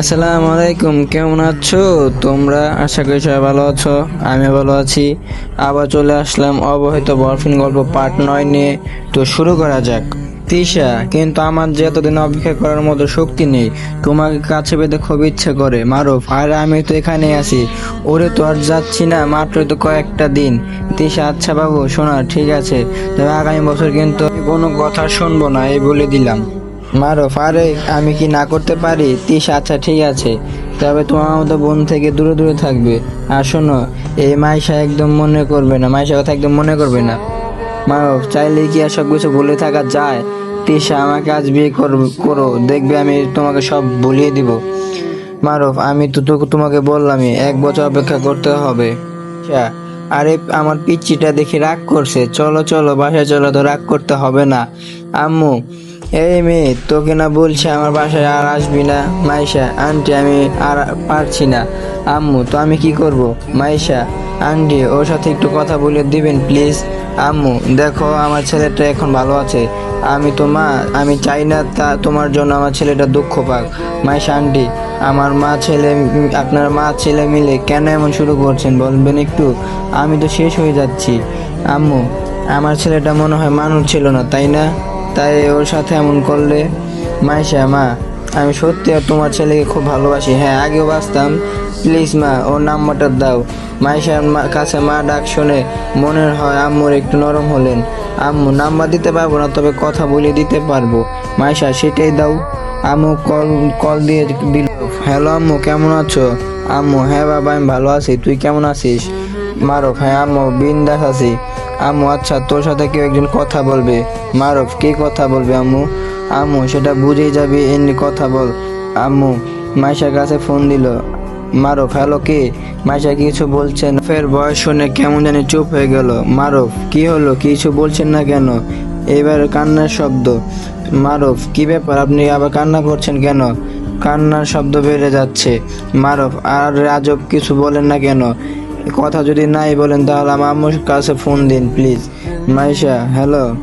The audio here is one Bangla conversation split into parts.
আসসালামু আলাইকুম কেমন আছো? তোমরা আশা করি সবাই ভালো আছো আমি ভালো আছি। আবার চলে আসলাম অবহিত বরফিন গল্প পার্ট নয় নিয়ে। তো শুরু করা যাক। তিশা, কিন্তু আমার যে এতদিন অপেক্ষা করার মতো শক্তি নেই। তোমাকে কাছে পেতে খুব ইচ্ছে করে। মারুফ, আর আমি তো এখানে আছি। ওরে তো আর যাচ্ছি না, মাত্র তো কয়েকটা দিন। তিশা আচ্ছা বাবু, শোনা, ঠিক আছে। তবে আগামী বছর কিন্তু কোনো কথা শুনব না, এই বলে দিলাম। মারুফ আরে আমি কি না করতে পারি? তিস আচ্ছা ঠিক আছে। তবে তোমার মতো বোন থেকে দূরে দূরে থাকবে। আর শোনো এই মাইশা একদম মনে করবে না মাইশা কথা একদম মনে করবে না। মারুফ চাইলে কি আর সব কিছু ভুলে থাকা যায়? তিশা আমাকে আজ বিয়ে করো দেখবে আমি তোমাকে সব ভুলিয়ে দিব। মারুফ আমি তো তো- তোমাকে বললামই এক বছর অপেক্ষা করতে হবে। আচ্ছা, আরে আমার পিচ্চিটা দেখি রাগ করছে চলো চলো বাসায় চলো তো রাগ করতে হবে না। আম্মু এই মেয়ে, তোকে না বলছি আমার বাসায় আর আসবি না? মাইশা, আন্টি, আমি আর পারছি না। আম্মু, তো আমি কি করব? মাইশা, আন্টি, ওর সাথে একটু কথা বলে দিবেন, প্লিজ? আম্মু, দেখো, আমার ছেলেটা এখন ভালো আছে। আমি তো মা, আমি চাই না তা, তোমার জন্য আমার ছেলেটা দুঃখ পাক। মাইশা, আন্টি, আমার মা ছেলে, আপনার মা ছেলে মিলে কেন এমন শুরু করছেন, বলবেন একটু? আমি তো শেষ হয়ে যাচ্ছি। আম্মু, আমার ছেলেটা মনে হয় মানুষ ছিল না, তাই না? তাই ওর সাথে এমন করলে মাইশা মা, আমি সত্যি আর তোমার ছেলেকে খুব ভালোবাসি। হ্যাঁ আগেও বাসতাম প্লিজ, মা, ওর নাম্বারটা দাও। মাইশার কাছে মা ডাক শুনে মনের হয় আম্মুর একটু নরম হলেন। আম্মু, নাম্বার দিতে পারব না, তবে কথা বলে দিতে পারব। মাইশা সেটাই দাও। আম্মু কল কল দিয়ে দিল, হ্যালো আম্মু, কেমন আছো? আম্মু হ্যাঁ বাবা, আমি ভালো আছি। তুই কেমন আছিস? মারুফ হ্যাঁ আম্মু, বিন্দাস আছি। আম্মু আচ্ছা তোর সাথে কেউ একজন কথা বলবে? মারফ, কে কথা বলবে আম্মু? আম্মু, সেটা বুঝেই যাবি, এমনি কথা বল। আম্মু, মাইশার কাছে ফোন দিল। মারফ, হ্যালো, কে? মাইশা কিছু বলছেন ফের বয়স শুনে কেমন জানি চুপ হয়ে গেল। মারফ, কি হলো? কিছু বলছেন না কেন? এবার কান্নার শব্দ। মারফ, কি ব্যাপার? আপনি আবার কান্না করছেন কেন? কান্নার শব্দ বেড়ে যাচ্ছে। মারফ, আর রাজব কিছু বলেন না কেন? কথা যদি নাই বলেন তাহলে আমার আম্মুর কাছে ফোন দিন প্লিজ মাইশা হ্যালো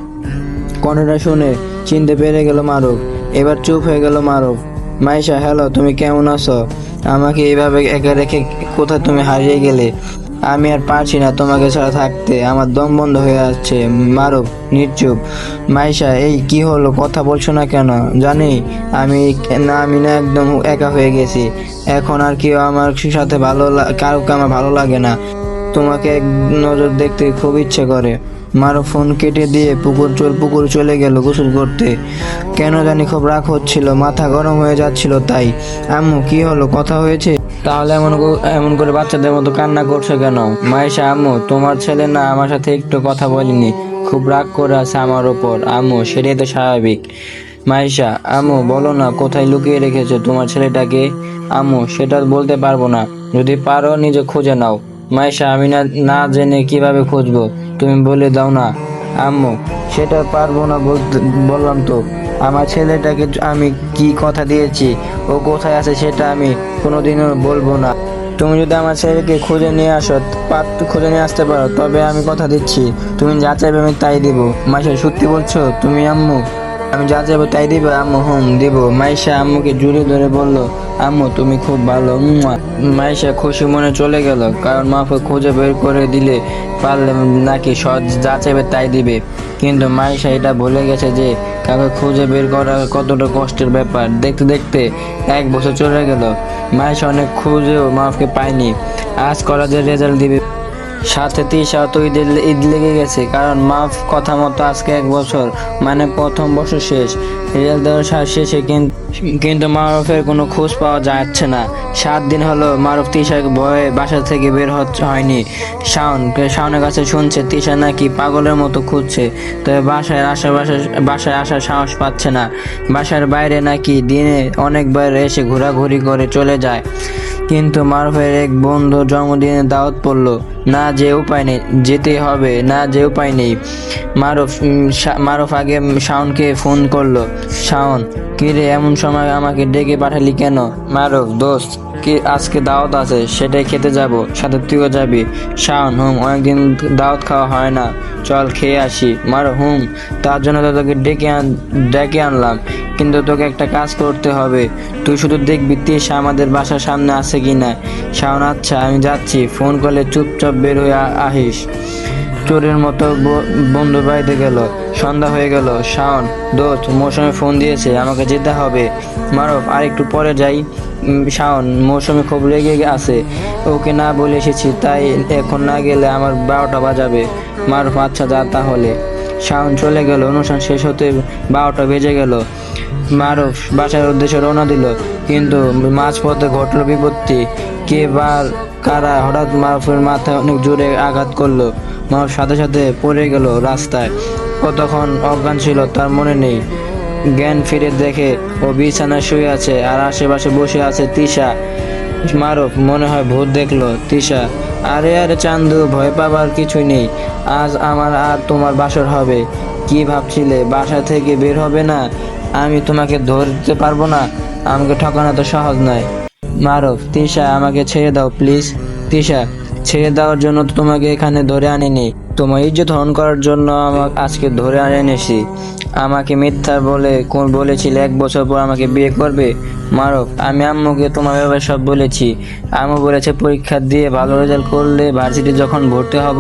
কণ্ঠটা শুনে চিনতে পেরে গেল মারুক এবার চুপ হয়ে গেল মারুক মাইশা হ্যালো তুমি কেমন আছো? আমাকে এইভাবে একা রেখে কোথায় তুমি হারিয়ে গেলে? আমি আর পারছি না তোমাকে ছাড়া থাকতে। আমার দম বন্ধ হয়ে যাচ্ছে। মারুফ নির্চুপ মাইশা, এই কি হলো? কথা বলছো না কেন? জানি, আমি না আমি না একদম একা হয়ে গেছি। এখন আর কেউ আমার সাথে ভালো কাউকে আমার ভালো লাগে না। তোমাকে এক নজর দেখতে খুব ইচ্ছে করে। মারো ফোন কেটে দিয়ে পুকুর চল, পুকুর চলে গেল গোসল করতে। কেন জানি খুব রাগ হচ্ছিল, মাথা গরম হয়ে যাচ্ছিল তাই। আম্মু, কি হলো? কথা হয়েছে? তাহলে এমন এমন করে বাচ্চাদের মতো কান্না করছ কেন? মায়েশা, আম্মু, তোমার ছেলে না আমার সাথে একটু কথা বলেনি। খুব রাগ করে আছে আমার ওপর। আম্মু, সেটাই তো স্বাভাবিক। মাইশা আম্মু, বলো না, কোথায় লুকিয়ে রেখেছো তোমার ছেলেটাকে? আম্মু, সেটা বলতে পারব না। যদি পারো, নিজে খুঁজে নাও। মাইশা আমি না না জেনে কীভাবে খুঁজবো? তুমি বলে দাও না। আম্মু, সেটা পারব না বলতে বললাম তো। আমার ছেলেটাকে আমি কি কথা দিয়েছি? ও কোথায় আছে সেটা আমি কোনোদিনও বলব না। তুমি যদি আমার ছেলেকে খুঁজে নিয়ে আসো, পাত খুঁজে নিয়ে আসতে পারো, তবে আমি কথা দিচ্ছি। তুমি যা চাইবে আমি তাই দেবো। মাসে সত্যি বলছো? তুমি আম্মু? আমি যা চাইব তাই দিবে, আম্মু, হুম, দিব। মাইশা আম্মুকে জুড়ে ধরে বলল, আম্মু, তুমি খুব ভালো। মাইশা খুশি মনে চলে গেল, কারণ মাফে খুঁজে বের করে দিলে পারলে নাকি সৎ যা চাইবে তাই দিবে। কিন্তু মাইশা এটা ভুলে গেছে যে, কাউকে খুঁজে বের করা কতটা কষ্টের ব্যাপার। দেখতে দেখতে এক বছর চলে গেল। মাইশা অনেক খুঁজেও মাফকে পায়নি। আজ কলেজের রেজাল্ট দিবে। সাথে তিশা তো ঈদ লেগে গেছে, কারণ মাফ কথা মতো আজকে এক বছর মানে প্রথম বছর শেষ। রেজাল্ট দেওয়ার শেষে কিন- কিন্তু মারুফের কোনো খোঁজ পাওয়া যাচ্ছে না। সাত দিন হলো মারুফ তিশাকে ভয়ে বাসা থেকে বের হচ্ছে হয়নি। শাওন শাওনের কাছে শুনছে তিশা নাকি পাগলের মতো খুঁজছে, তবে বাসায় আশেপাশে বাসায় আসার সাহস পাচ্ছে না। বাসার বাইরে নাকি দিনে অনেকবার এসে ঘোরাঘুরি করে চলে যায়। কিন্তু মারুফের এক বন্ধু জন্মদিনে দাওয়াত পড়ল। না যে উপায় নেই, যেতে হবে, না যে উপায় নেই। মারুফ মারুফ আগে শাওনকে ফোন করল, শাওন, কিরে, এমন সময় আমাকে ডেকে পাঠালি কেন? মারুফ, দোস্ত কি আজকে দাওয়াত আছে? সেটাই খেতে যাব। সাথে তুইও যাবি। শাওন, হুম, অনেকদিন দাওয়াত খাওয়া হয় না। চল খেয়ে আসি। মার, হুম, তার জন্য তো তোকে ডেকে আন, ডেকে আনলাম। কিন্তু তোকে একটা কাজ করতে হবে। তুই শুধু দেখবি তিশা আমাদের বাসার সামনে আছে কি না শাওন আচ্ছা আমি যাচ্ছি। ফোন করলে চুপচাপ বের হয়ে আহিস। চোরের মতো বন্ধু বাড়িতে গেল। সন্ধ্যা হয়ে গেল। শাওন, দোস্ত মৌসুমে ফোন দিয়েছে। আমাকে যেতে হবে। মারফ আর একটু পরে যাই। শাওন, মৌসুমে খুব রেগে আছে। ওকে না বলে এসেছি, তাই এখন না গেলে আমার বারোটা বাজাবে। মারুফ আচ্ছা যা তাহলে। শাওন চলে গেল, অনুষ্ঠান শেষ হতে বারোটা বেজে গেল। মারুফ বাসার উদ্দেশ্যে রওনা দিল, কিন্তু মাঝপথে ঘটলো বিপত্তি। কে বা কারা হঠাৎ মারুফের মাথায় অনেক জোরে আঘাত করল। মারুফ সাথে সাথে পড়ে গেল রাস্তায়। কতক্ষণ অজ্ঞান ছিল তার মনে নেই। জ্ঞান ফিরে দেখে ও বিছানায় শুয়ে আছে আর আশেপাশে বসে আছে তিশা। মারুফ, মনে হয় ভূত দেখল তিশা। আরে আরে চান্দু, ভয় পাবার কিছুই নেই। আজ আমার আর তোমার বাসর হবে। কি ভাবছিলে, বাসা থেকে বের হবে না? আমি তোমাকে ধরতে পারব না। আমাকে ঠকানো তো সহজ নয়। মারুফ, তিশা, আমাকে ছেড়ে দাও, প্লিজ। তিশা ছেড়ে দেওয়ার জন্য তোমাকে এখানে ধরে আনিনি। তোমার ইজ্জত হরণ করার জন্য আমাকে আজকে ধরে আনে এনেছি আমাকে মিথ্যা বলে, কোন বলেছিল, এক বছর পর আমাকে বিয়ে করবে? মারক, আমি আম্মুকে তোমার ব্যাপারে সব বলেছি। আম্মু বলেছে, পরীক্ষা দিয়ে ভালো রেজাল্ট করলে ভার্সিটি যখন ভর্তি হব,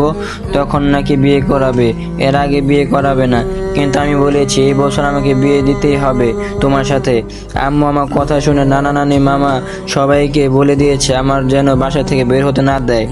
তখন নাকি বিয়ে করাবে। এর আগে বিয়ে করাবে না। কিন্তু আমি বলেছি, এই বছর আমাকে বিয়ে দিতেই হবে তোমার সাথে। আম্মু আমার কথা শুনে নানা নানি মামা সবাইকে বলে দিয়েছে, আমার যেন বাসা থেকে বের হতে না দেয়।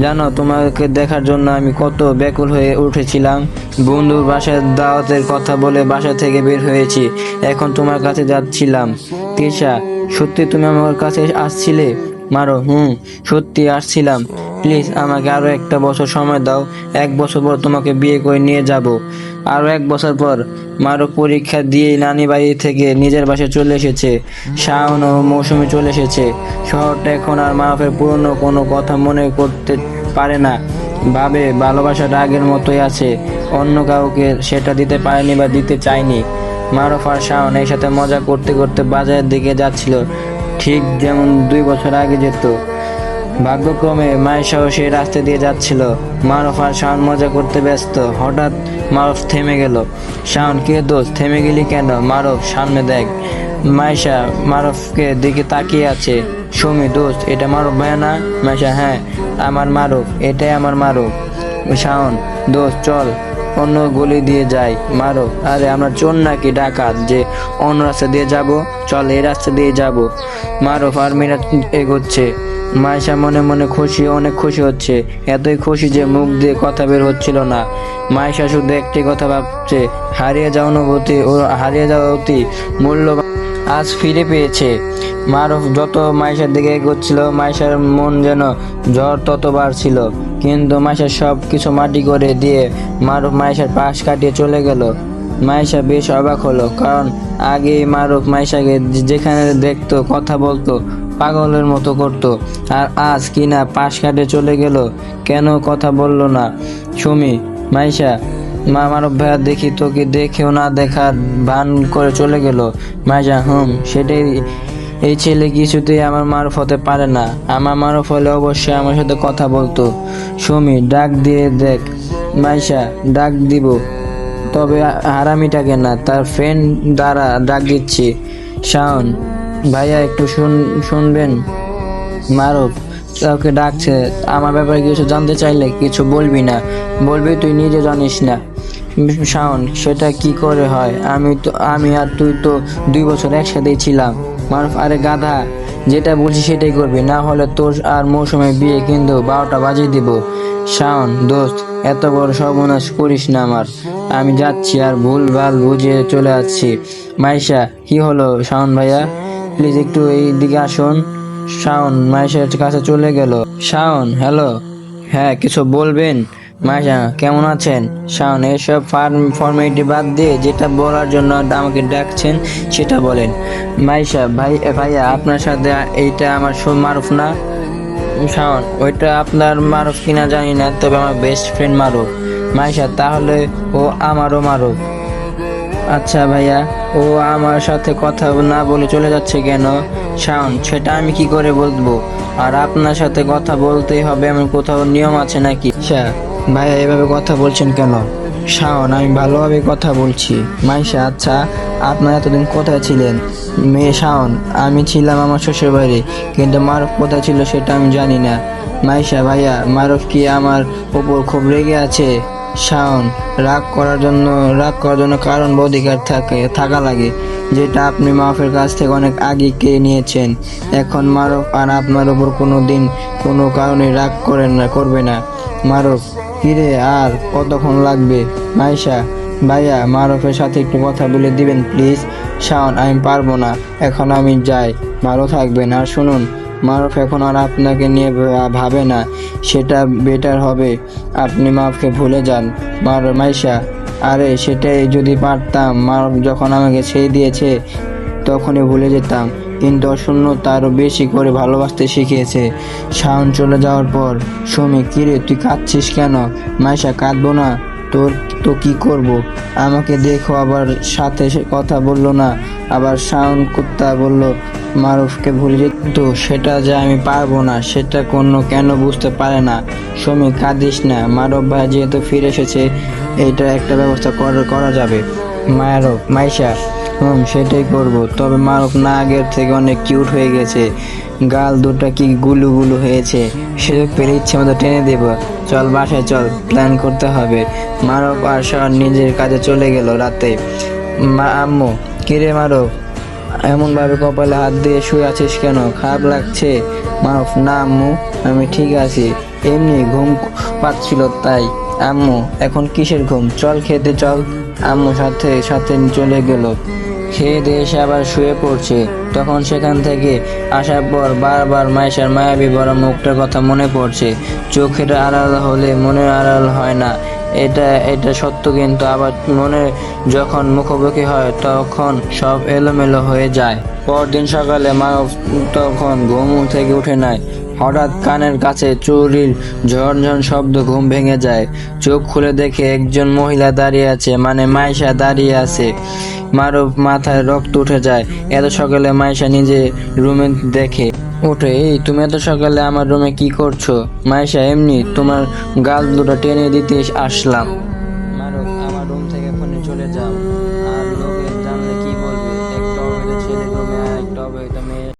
জানো, তোমাকে দেখার জন্য আমি কত ব্যাকুল হয়ে উঠেছিলাম। বন্ধুর বাসার দাওয়াতের কথা বলে বাসা থেকে বের হয়েছি। এখন তোমার কাছে যাচ্ছিলাম। তিশা, সত্যি তুমি আমার কাছে আসছিলে? মারো, হুম, সত্যি আসছিলাম। প্লিজ, আমাকে আরও একটা বছর সময় দাও। এক বছর পর তোমাকে বিয়ে করে নিয়ে যাব। আরও এক বছর পর মারো পরীক্ষা দিয়ে নানি বাড়ি থেকে নিজের বাসায় চলে এসেছে। শাওন ও মৌসুমি চলে এসেছে। শহরটা এখন আর মারফের পুরনো কোনো কথা মনে করতে পারে না। ভাবে ভালোবাসাটা আগের মতোই আছে। অন্য কাউকে সেটা দিতে পারেনি বা দিতে চায়নি। মারুফ আর শাওন একসাথে মজা করতে করতে বাজারের দিকে যাচ্ছিল। ঠিক যেমন দুই বছর আগে যেত। ভাগ্যক্রমে মায়েশাও সেই রাস্তা দিয়ে যাচ্ছিল। মারফ আর শাওন মজা করতে ব্যস্ত। হঠাৎ মারফ থেমে গেল। শাওন, কে দোষ থেমে গেলি কেন? মারফ, সামনে দেখ। মাইশা মারফকে দিকে তাকিয়ে আছে। সুমি, দোস্ত, এটা মারফ ভাইয়া না? মাইশা হ্যাঁ আমার মারফ, এটাই আমার মারফ। শাওন, দোস্ত, চল, অন্য গলি দিয়ে যাই। মারো আরে আমরা চোর নাকি ডাকাত যে অন্য রাস্তা দিয়ে যাব? চল, এই রাস্তা দিয়ে যাব। মারো ফার্মিরা এগোচ্ছে। মাইশা মনে মনে খুশি, অনেক খুশি হচ্ছে। এতই খুশি যে মুখ দিয়ে কথা বের হচ্ছিল না। মাইশা শুধু একটি কথা ভাবছে, হারিয়ে যাওয়া অনুভূতি, ও হারিয়ে যাওয়া অতি মূল্যবান। আজ ফিরে পেয়েছে। মারুফ যত মাইশার দিকে এগোচ্ছিল মাইশার মন যেন ঝড় তত বাড়ছিল। কিন্তু মাইশা সব কিছু মাটি করে দিয়ে মারুফ মাইশার পাশ কাটিয়ে চলে গেল। মাইশা বেশ অবাক হলো, কারণ আগে মারুফ মাইশাকে যে- যেখানে দেখতো, কথা বলতো পাগলের মতো করতো। আর আজ কিনা পাশ কাটে চলে গেল? কেন কথা বলল না? সুমি, মাইশা, মা মানব ভাইয়া দেখি তোকে দেখেও না দেখার ভান করে চলে গেল। মাইজা হুম, সেটাই এই ছেলে কিছুতেই আমার মারুফ হতে পারে না। আমার মারুফ হলে অবশ্যই আমার সাথে কথা বলতো। সুমি, ডাক দিয়ে দেখ। মাইশা, ডাক দিব। তবে হারামিটাকে না, তার ফ্রেন্ড দ্বারা ডাক দিচ্ছি। শাওন ভাইয়া, একটু শুন, শুনবেন? মারুফ, কাউকে ডাকছে। আমার ব্যাপারে কিছু জানতে চাইলে কিছু বলবি না। বলবি তুই নিজে জানিস না। শাওন, সেটা কি করে হয়? আমি তো, আমি আর তুই তো দুই বছর একসাথেই ছিলাম। মারুফ, আরে গাধা, যেটা বলছি সেটাই করবি। না হলে তোর আর মৌসুমে বিয়ে কিন্তু বারোটা বাজিয়ে দিব। শাওন, দোস্ত, এত বড় সর্বনাশ করিস না আমার। আমি যাচ্ছি আর ভুল ভালো বুঝে চলে আসছি। মাইশা, কি হলো শাওন ভাইয়া? প্লিজ একটু এই দিকে আসুন। শাওন মাইশের কাছে চলে গেল। শাওন, হ্যালো? হ্যাঁ কিছু বলবেন? মাইশা কেমন আছেন? শাওন, এসব ফার্ম, ফর্মালিটি বাদ দিয়ে যেটা বলার জন্য আমাকে ডাকছেন, সেটা বলেন। মাইশা ভাই, ভাইয়া, আপনার সাথে এইটা আমার মারুফ না? শাওন, ওইটা আপনার মারুফ কিনা জানি না, তবে আমার বেস্ট ফ্রেন্ড মারুফ। মাইশা তাহলে ও আমারও মারুফ। আচ্ছা ভাইয়া। ও আমার সাথে কথা না বলে চলে যাচ্ছে কেন? শাওন সেটা আমি কি করে বলব আর আপনার সাথে কথা বলতেই হবে এমন কোথাও নিয়ম আছে নাকি? আচ্ছা ভাইয়া এভাবে কথা বলছেন কেন? শাওন আমি ভালোভাবে কথা বলছি। মাইশা আচ্ছা আপনার এতদিন কোথায় ছিলেন? মেয়ে শাওন আমি ছিলাম আমার শ্বশুর বাড়ি কিন্তু মারুফ কোথায় ছিল সেটা আমি জানি না। মাইশা ভাইয়া মারুফ কি আমার উপর খুব রেগে আছে? শাওন রাগ করার জন্য, রাগ করার জন্য কারণ অধিকার থাকে, থাকা লাগে, যেটা আপনি মারুফের কাছ থেকে অনেক আগে কেড়ে নিয়েছেন। এখন মারুফ আর আপনার উপর কোনো দিন কোনো কারণে রাগ করেন না, করবে না। মারুফ, কিরে আর কতক্ষণ লাগবে? মাইশা, ভাইয়া, মারুফের সাথে একটু কথা বলে দিবেন, প্লিজ। শাওন আমি পারব না, এখন আমি যাই। ভালো থাকবেন, আর শুনুন। মারুফ এখন আর আপনাকে নিয়ে ভাবে না, সেটা বেটার হবে। আপনি মারুফকে ভুলে যান। মার মাইশা, আরে সেটাই যদি পারতাম, মারুফ যখন আমাকে ছেড়ে দিয়েছে, তখনই ভুলে যেতাম। কিন্তু অশূন্য তারও বেশি করে ভালোবাসতে শিখিয়েছে। শাওন চলে যাওয়ার পর, সুমি কিরে তুই কাঁদছিস কেন? মাইশা, কাঁদবো না। তোর, তো কি করব? আমাকে দেখো। আবার সাথে কথা বলল না। আবার শাওন কুত্তা বলল মারুফকে ভুলে যেত সেটা যে আমি পারব না, সেটা কোনো কেন বুঝতে পারে না? সমী, কাঁদিস না। মারুফ ভাই যেহেতু ফিরে এসেছে এটা একটা ব্যবস্থা করা যাবে। মায়ারফ মাইশা, হুম, সেটাই করব। তবে মারুফ না আগের থেকে অনেক কিউট হয়ে গেছে। গাল দুটা কি গুলু গুলু হয়েছে সুযোগ পেলে ইচ্ছে মতো টেনে দেব। চল বাসায় চল প্ল্যান করতে হবে। মারুফ আর শাওন নিজের কাজে চলে গেল রাতে। মা আম্মু, কিরে মারুফ? এমন ভাবে কপালে হাত দিয়ে শুয়ে আছিস কেন? খারাপ লাগছে? মাফ না, আম্মু, আমি ঠিক আছি। এমনি ঘুম পাচ্ছিল তাই। আম্মু, এখন কিসের ঘুম? চল খেতে চল। আম্মু সাথে সাথে চলে গেল। খেয়ে দিয়ে এসে আবার শুয়ে পড়ছে। তখন সেখান থেকে আসার পর বারবার মায়েশার মায়াবী বড় মুখটার কথা মনে পড়ছে। চোখের আড়াল হলে মনের আড়াল হয় না। এটা এটা সত্য কিন্তু আবার মনে যখন মুখোমুখি হয় তখন সব এলোমেলো হয়ে যায়। পরদিন সকালে মানব তখন ঘুম থেকে উঠে নাই। হঠাৎ কানের কাছে চুরির ঝনঝন শব্দ ঘুম ভেঙে যায়। চোখ খুলে দেখে একজন মহিলা দাঁড়িয়ে আছে মানে মাইশা দাঁড়িয়ে আছে। মারুফ মাথায় রক্ত উঠে যায়। এত সকালে মাইশা নিজে রুমে দেখে ওঠে, এই তুমি এত সকালে আমার রুমে কি করছ? মায়েশা এমনি তোমার গাল দুটো টেনে দিতে আসলাম।